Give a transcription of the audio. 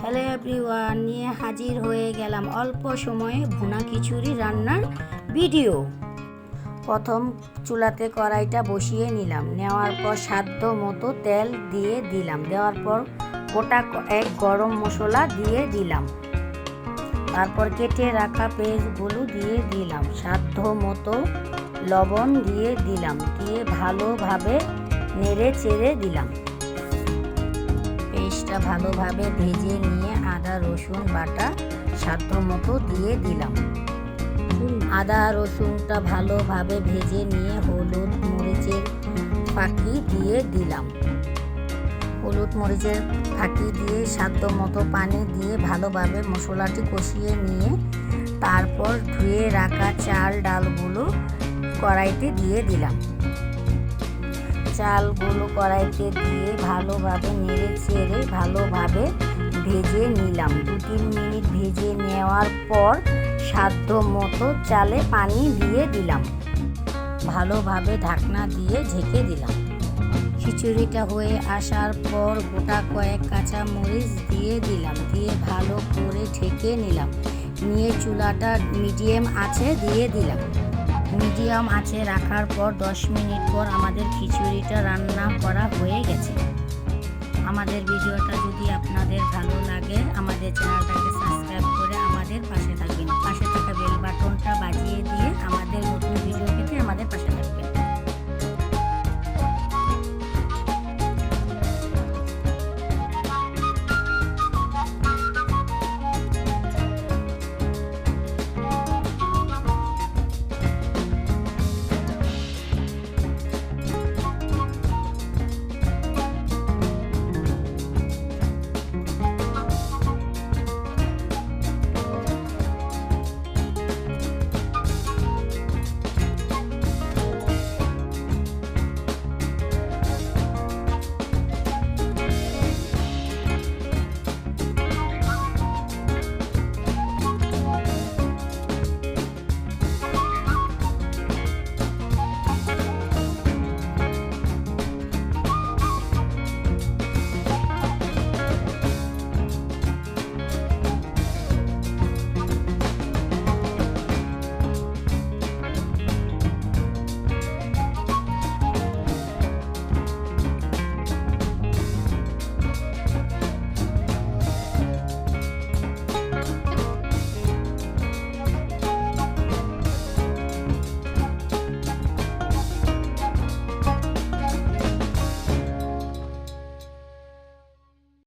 Hello everyone নিয়ে হাজির হয়ে গেলাম অল্প সময়ে ভুনা খিচুড়ি রান্নার ভিডিও প্রথম চুলাতে কড়াইটা বসিয়ে নিলাম। নেওয়ার পর সাধ্য মতো তেল দিয়ে দিলাম। দেওয়ার পর গোটা এক গরম মশলা দিয়ে দিলাম। তারপর কেটে রাখা পেঁয়াজগুলো দিয়ে দিলাম। সাধ্য মতো লবণ দিয়ে দিলাম। দিয়ে ভালোভাবে নেড়ে চেড়ে দিলাম। পেস্টটা ভালোভাবে ভেজে নিয়ে আদা, রসুন বাটা সাধ্য মতো দিয়ে দিলাম। আদা, রসুনটা ভালোভাবে ভেজে নিয়ে হলুদ মরিচের ফাঁকি দিয়ে দিলাম। হলুদ মরিচের ফাঁকি দিয়ে সাধ্য মতো পানি দিয়ে ভালোভাবে মশলাটি কষিয়ে নিয়ে তারপর ধুয়ে রাখা চাল ডালগুলো কড়াইতে দিয়ে দিলাম। চালগুলো কড়াইতে দিয়ে ভালোভাবে নেড়ে চেড়ে ভালোভাবে ভেজে নিলাম। দু তিন মিনিট ভেজে নেওয়ার পর সাধ্য মতো চালে পানি দিয়ে দিলাম। ভালোভাবে ঢাকনা দিয়ে ঢেকে দিলাম। খিচুড়িটা হয়ে আসার পর গোটা কয়েক কাঁচা মরিচ দিয়ে দিলাম, দিয়ে ভালো করে ঢেকে নিলাম। নিয়ে চুলাটা মিডিয়াম আছে দিয়ে দিলাম। মিডিয়াম আছে রাখার পর দশ মিনিট পর আমাদের খিচুড়িটা রান্না করা হয়ে গেছে। আমাদের ভিডিওটা যদি